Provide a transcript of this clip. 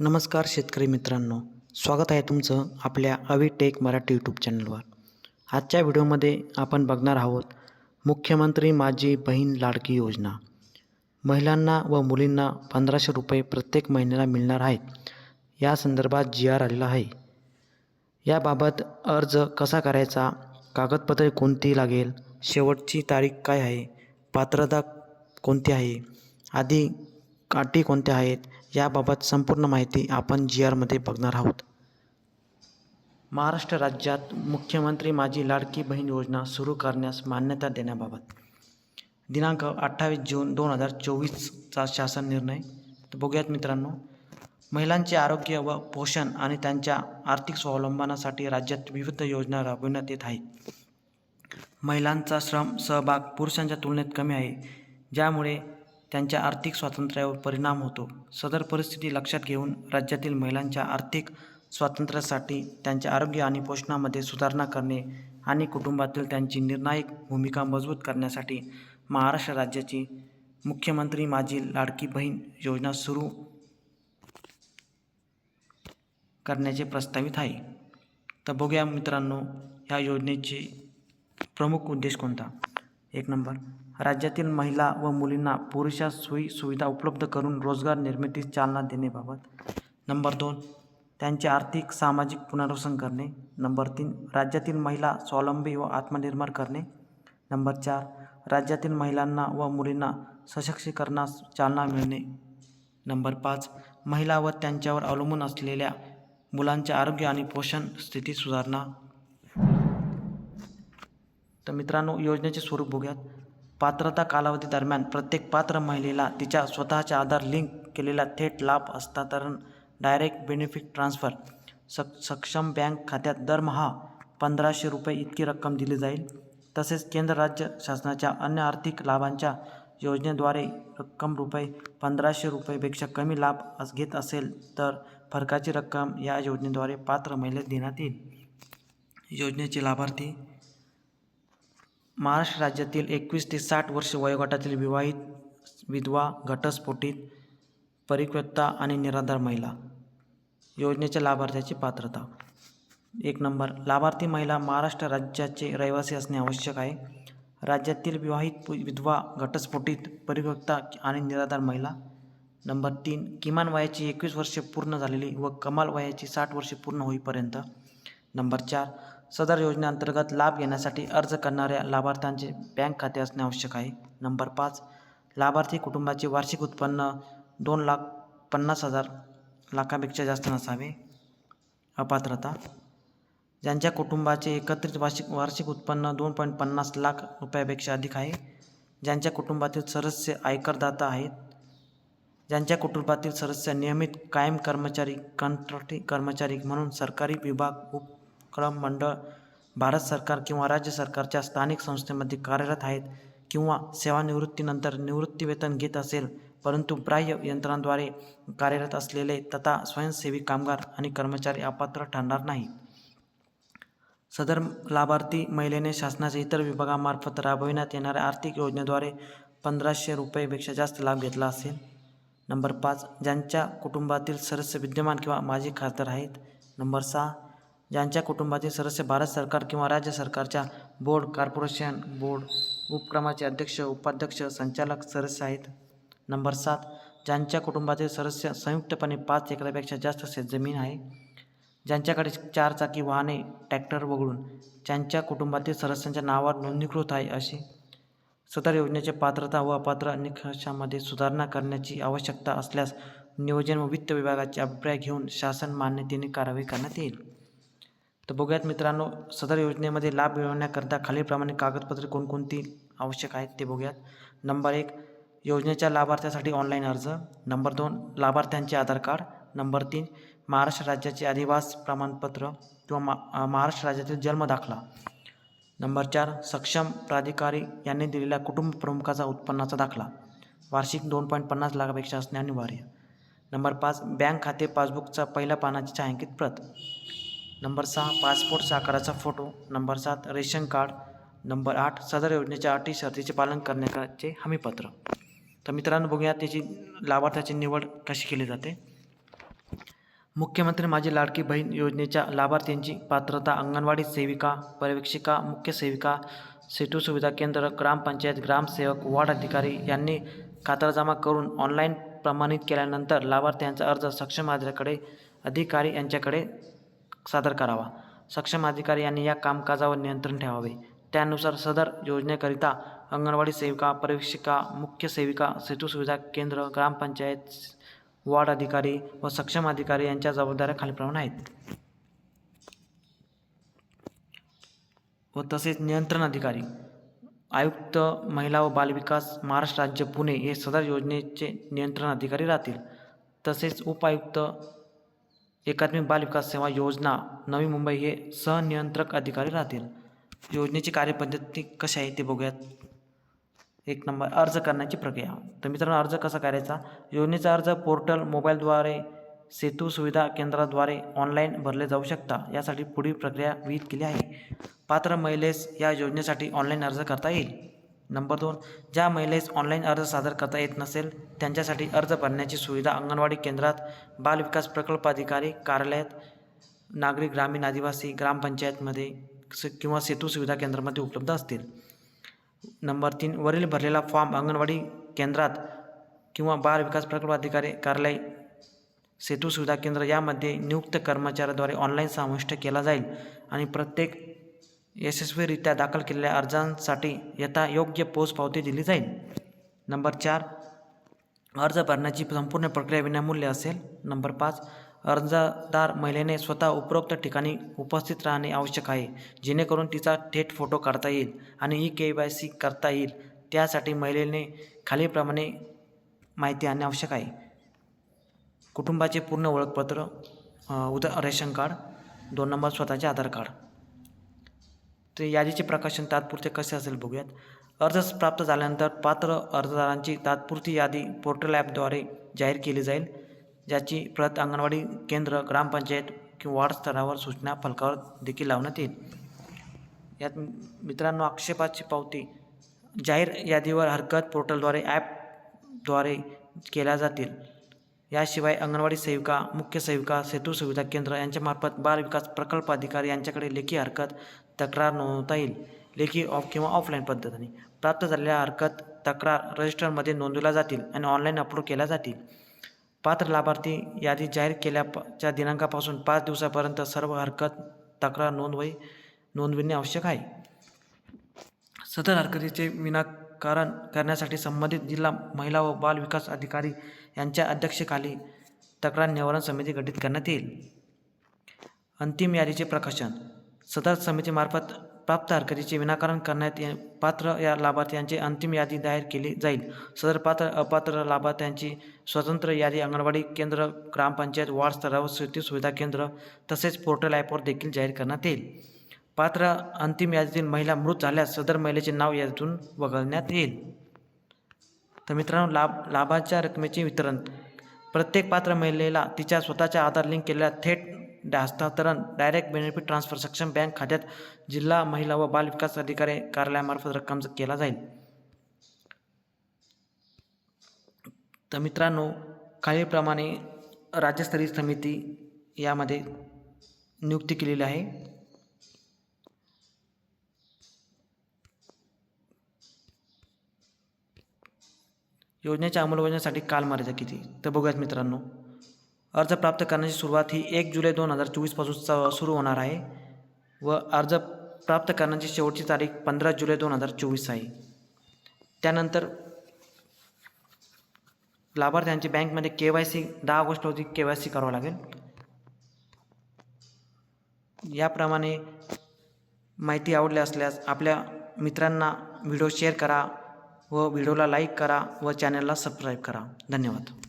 नमस्कार शेतकरी मित्रांनो. स्वागत आहे तुमचं आपल्या अवी टेक मराठी यूट्यूब चॅनलवर आजच्या व्हिडिओमध्ये आपण बघणार आहोत मुख्यमंत्री माझी बहीण लाडकी योजना. महिलांना व मुलींना पंधराशे रुपये प्रत्येक महिन्याला मिळणार आहेत. या संदर्भात जी आर आलेला आहे. याबाबत अर्ज कसा करायचा? कागदपत्रे कोणती लागेल? शेवटची तारीख काय आहे? पात्रता कोणती आहे? आधी काठी कोणत्या आहेत? याबाबत संपूर्ण माहिती आपण जी आरमध्ये बघणार आहोत. महाराष्ट्र राज्यात मुख्यमंत्री माझी लाडकी बहीण योजना सुरू करण्यास मान्यता देण्याबाबत. दिनांक अठ्ठावीस जून दोन हजार चोवीसचा शासन निर्णय. तर बघूयात मित्रांनो महिलांचे आरोग्य व पोषण आणि त्यांच्या आर्थिक स्वावलंबनासाठी राज्यात विविध योजना राबविण्यात येत आहेत महिलांचा श्रम सहभाग पुरुषांच्या तुलनेत कमी आहे. ज्यामुळे त्यांच्या आर्थिक स्वातंत्र्यावर परिणाम होतो. सदर परिस्थिती लक्षात घेऊन राज्यातील महिलांच्या आर्थिक स्वातंत्र्यासाठी त्यांच्या आरोग्य आणि पोषणामध्ये सुधारणा करणे आणि कुटुंबातील त्यांची निर्णायक भूमिका मजबूत करण्यासाठी महाराष्ट्र राज्याची मुख्यमंत्री माझी लाडकी बहीण योजना सुरू करण्याचे प्रस्तावित आहे. तर बघूया मित्रांनो ह्या योजनेचे प्रमुख उद्देश कोणता? एक नंबर. राज्यातील महिला व मुलींना पुरेशा सोयी सुविधा उपलब्ध करून रोजगार निर्मितीस चालना देण्याबाबत. नंबर दोन त्यांचे आर्थिक सामाजिक पुनर्वसन करणे. नंबर तीन राज्यातील महिला स्वावलंबी व आत्मनिर्भर करणे. नंबर चार राज्यातील महिलांना व मुलींना सशक्तीकरणास चालना मिळणे. नंबर पाच महिला व त्यांच्यावर अवलंबून असलेल्या मुलांचे आरोग्य आणि पोषण स्थिती सुधारणा. तर मित्रांनो योजनेचे स्वरूप बघूयात. पात्रता कालावधी दरम्यान प्रत्येक पात्र महिलेला तिच्या स्वतःच्या आधार लिंक केलेला थेट लाभ हस्तांतरण डायरेक्ट बेनिफिट ट्रान्स्फर सक सक्षम बँक खात्यात दरमहा पंधराशे रुपये इतकी रक्कम दिली जाईल. तसेच केंद्र राज्य शासनाच्या अन्य आर्थिक लाभांच्या योजनेद्वारे रक्कम रुपये पंधराशे रुपयेपेक्षा कमी लाभ अस घेत असेल तर फरकाची रक्कम या योजनेद्वारे पात्र महिलेत देण्यात येईल. योजनेचे लाभार्थी महाराष्ट्र राज्यातील एकवीस ते साठ वर्ष वयोगटातील विवाहित विधवा घटस्फोटित परिक्वत्ता आणि निराधार महिला योजनेच्या लाभार्थ्याची पात्रता. एक नंबर लाभार्थी महिला महाराष्ट्र राज्याचे रहिवासी असणे आवश्यक आहे. राज्यातील विवाहित विधवा घटस्फोटित परिपक्वता आणि निराधार महिला. नंबर तीन किमान वयाची एकवीस वर्षे पूर्ण झालेली व कमाल वयाची साठ वर्षे पूर्ण होईपर्यंत. नंबर चार सदर योजनेअंतर्गत लाभ घेण्यासाठी अर्ज करणाऱ्या लाभार्थ्यांचे बँक खाते असणे आवश्यक आहे. नंबर पाच लाभार्थी कुटुंबाचे वार्षिक उत्पन्न दोन लाख पन्नास हजार लाखापेक्षा जास्त नसावे. अपात्रता ज्यांच्या कुटुंबाचे एकत्रित वार्षिक वार्षिक उत्पन्न दोन पॉईंट पन्नास लाख रुपयापेक्षा अधिक आहे ज्यांच्या कुटुंबातील सदस्य आयकरदाता आहेत ज्यांच्या कुटुंबातील सदस्य नियमित कायम कर्मचारी कंत्राटी कर्मचारी म्हणून सरकारी विभाग उप कळम मंडळ भारत सरकार किंवा राज्य सरकारच्या स्थानिक संस्थेमध्ये कार्यरत आहेत किंवा सेवानिवृत्तीनंतर निवृत्तीवेतन घेत असेल परंतु बाह्य यंत्रांद्वारे कार्यरत असलेले तथा स्वयंसेवी कामगार आणि कर्मचारी अपात्र ठरणार नाही सदर लाभार्थी महिलेने शासनाच्या इतर विभागामार्फत राबविण्यात येणाऱ्या आर्थिक योजनेद्वारे पंधराशे रुपयेपेक्षा जास्त लाभ घेतला असेल. नंबर पाच ज्यांच्या कुटुंबातील सदस्य विद्यमान किंवा माजी खासदार आहेत. नंबर सहा ज्यांच्या कुटुंबातील सदस्य भारत सरकार किंवा राज्य सरकारच्या बोर्ड कॉर्पोरेशन बोर्ड उपक्रमाचे अध्यक्ष उपाध्यक्ष संचालक सदस्य आहेत. नंबर सात ज्यांच्या कुटुंबातील सदस्य संयुक्तपणे पाच एकरापेक्षा जास्त शेतजमीन आहे. ज्यांच्याकडे चार चाकी वाहने ट्रॅक्टर वगळून ज्यांच्या कुटुंबातील सदस्यांच्या नावावर नोंदणीकृत आहे अशी सदर योजनेचे पात्रता व अपात्र निकषामध्ये सुधारणा करण्याची आवश्यकता असल्यास नियोजन व वित्त विभागाचे अभिप्राय घेऊन शासन मान्यतेने कारवाई करण्यात येईल. तर बघूयात मित्रांनो सदर योजनेमध्ये लाभ मिळवण्याकरता खालीलप्रमाणे कागदपत्रे कोणकोणती आवश्यक आहेत ते बघूयात. नंबर एक योजनेच्या लाभार्थ्यासाठी ऑनलाईन अर्ज. नंबर दोन लाभार्थ्यांचे आधार कार्ड. नंबर तीन महाराष्ट्र राज्याचे अधिवास प्रमाणपत्र किंवा मा महाराष्ट्र राज्यातील जन्म दाखला. नंबर चार सक्षम प्राधिकारी यांनी दिलेल्या कुटुंब प्रमुखाचा उत्पन्नाचा दाखला. वार्षिक दोन पॉईंट पन्नास लाखापेक्षा असणे अनिवार्य. नंबर पाच बँक खाते पासबुकचा पहिल्या पानाची छायांकित प्रत. नंबर सहा पासपोर्ट साकाराचा फोटो. नंबर सात रेशन कार्ड. नंबर आठ सदर योजनेच्या अटी शर्तीचे पालन करण्याचे हमीपत्र. तर मित्रांनो बघूया त्याची लाभार्थ्याची निवड कशी केली जाते. मुख्यमंत्री माझी लाडकी बहीण योजनेच्या लाभार्थ्यांची पात्रता अंगणवाडी सेविका पर्यवेक्षिका मुख्य सेविका सेतू सुविधा केंद्र ग्रामपंचायत ग्रामसेवक वार्ड अधिकारी यांनी खातरजमा करून ऑनलाईन प्रमाणित केल्यानंतर लाभार्थ्यांचा अर्ज सक्षम अधिकाऱ्याकडे अधिकारी यांच्याकडे सादर करावा. सक्षम अधिकारी यांनी या कामकाजावर नियंत्रण ठेवावे. त्यानुसार सदर योजनेकरिता अंगणवाडी सेविका परीक्षिका मुख्य सेविका सेतू सुविधा केंद्र ग्रामपंचायत वार्ड अधिकारी व सक्षम अधिकारी यांच्या जबाबदाऱ्या खालीलप्रमाणे आहेत. व तसेच नियंत्रण अधिकारी आयुक्त महिला व बालविकास महाराष्ट्र राज्य पुणे हे सदर योजनेचे नियंत्रण अधिकारी राहतील. तसेच उपायुक्त एकात्मिक बालविकास सेवा योजना नवी मुंबई हे सहनियंत्रक अधिकारी राहतील. योजनेची कार्यपद्धती कशी आहे ते बघूयात. एक नंबर अर्ज करण्याची प्रक्रिया. तर मित्रांनो अर्ज कसा करायचा? योजनेचा अर्ज पोर्टल मोबाईलद्वारे सेतू सुविधा केंद्राद्वारे ऑनलाईन भरले जाऊ शकता. यासाठी पुढील प्रक्रिया विहित केली आहे. पात्र महिलेस या योजनेसाठी ऑनलाईन अर्ज करता येईल. नंबर दोन ज्या महिलेस ऑनलाईन अर्ज सादर करता येत नसेल त्यांच्यासाठी अर्ज भरण्याची सुविधा अंगणवाडी केंद्रात बालविकास प्रकल्प अधिकारी कार्यालयात नागरिक ग्रामीण आदिवासी ग्रामपंचायतमध्ये स किंवा सेतू सुविधा केंद्रामध्ये उपलब्ध असतील. नंबर तीन वरील भरलेला फॉर्म अंगणवाडी केंद्रात किंवा बाल विकास प्रकल्प अधिकारी कार्यालय सेतू सुविधा केंद्र यामध्ये नियुक्त कर्मचाऱ्याद्वारे ऑनलाईन समाविष्ट केला जाईल आणि प्रत्येक यशस्वीरित्या दाखल केलेल्या अर्जांसाठी यथा योग्य पोचपावती दिली जाईल. नंबर चार अर्ज भरण्याची संपूर्ण प्रक्रिया विनामूल्य असेल. नंबर पाच अर्जदार महिलेने स्वतः उपरोक्त ठिकाणी उपस्थित राहणे आवश्यक आहे जेणेकरून तिचा थेट फोटो काढता येईल आणि ई के वाय सी करता येईल. त्यासाठी महिलेने खालीलप्रमाणे माहिती आणणे आवश्यक आहे. कुटुंबाचे पूर्ण ओळखपत्र अ, उदा रेशन कार्ड दोन नंबर स्वतःचे आधार कार्ड. ते यादीचे प्रकाशन तात्पुरते कसे असेल बघूयात. अर्ज प्राप्त झाल्यानंतर पात्र अर्जदारांची तात्पुरती यादी पोर्टल ॲपद्वारे जाहीर केली जाईल ज्याची प्रत अंगणवाडी केंद्र ग्रामपंचायत किंवा वार्ड स्तरावर सूचना फलकावर देखील लावण्यात येईल. यात मित्रांनो आक्षेपाची पावती जाहीर यादीवर हरकत पोर्टलद्वारे ॲपद्वारे केल्या जातील. याशिवाय अंगणवाडी सेविका मुख्य सेविका सेतू सुविधा केंद्र यांच्यामार्फत बाल विकास प्रकल्प अधिकारी यांच्याकडे लेखी हरकत तक्रार नोंदवता येईल. लेखी ऑफ किंवा ऑफलाईन पद्धतीने. प्राप्त झालेल्या हरकत तक्रार रजिस्टरमध्ये नोंदवल्या जातील आणि ऑनलाईन अपलोड केल्या जातील. पात्र लाभार्थी यादी जाहीर केल्याच्या दिनांकापासून पाच दिवसापर्यंत सर्व हरकत तक्रार नोंदवही नोंदविणे आवश्यक आहे. सदर हरकतीचे विनाकारण करण्यासाठी संबंधित जिल्हा महिला व बाल विकास अधिकारी यांच्या अध्यक्षतेखाली तक्रार निवारण समिती गठीत करण्यात येईल. अंतिम यादीचे प्रकाशन सदर समितीमार्फत प्राप्त हरकतीचे विनाकारण करण्यात ये पात्र या लाभार्थ्यांची अंतिम यादी जाहीर केली जाईल. सदर पात्र अपात्र लाभार्थ्यांची स्वतंत्र यादी अंगणवाडी केंद्र ग्रामपंचायत वार्ड स्तरावर शेती सुविधा केंद्र तसेच पोर्टल ॲपवर देखील जाहीर करण्यात येईल. पात्र अंतिम यादीतील महिला मृत झाल्यास सदर महिलेचे नाव यादीतून वगळण्यात येईल. तर मित्रांनो लाभ लाभाच्या रकमेचे वितरण. प्रत्येक पात्र महिलेला तिच्या स्वतःच्या आधार लिंक केलेल्या थेट हस्तांतरण डायरेक्ट बेनिफिट ट्रान्सफर सक्षम बँक खात्यात जिल्हा महिला व बाल विकास अधिकारी कार्यालयामार्फत रक्कम केला जाईल. तर मित्रांनो खालीलप्रमाणे राज्यस्तरीय समिती यामध्ये नियुक्ती केलेली आहे. योजनेच्या अंमलबजावणीसाठी कालमर्यादा किती? तर बघूयात मित्रांनो. अर्ज प्राप्त करण्याची सुरुवात ही एक जुलै दोन हजार चोवीसपासून स सुरू होणार आहे व अर्ज प्राप्त करण्याची शेवटची तारीख पंधरा जुलै दोन हजार चोवीस आहे. त्यानंतर लाभार्थ्यांची बँकमध्ये के वाय सी दहा ऑगस्ट रोजी के वाय सी करावं लागेल. याप्रमाणे माहिती आवडली असल्यास आपल्या मित्रांना व्हिडिओ शेअर करा व व्हिडिओला लाईक करा व चॅनलला सबस्क्राईब करा. धन्यवाद.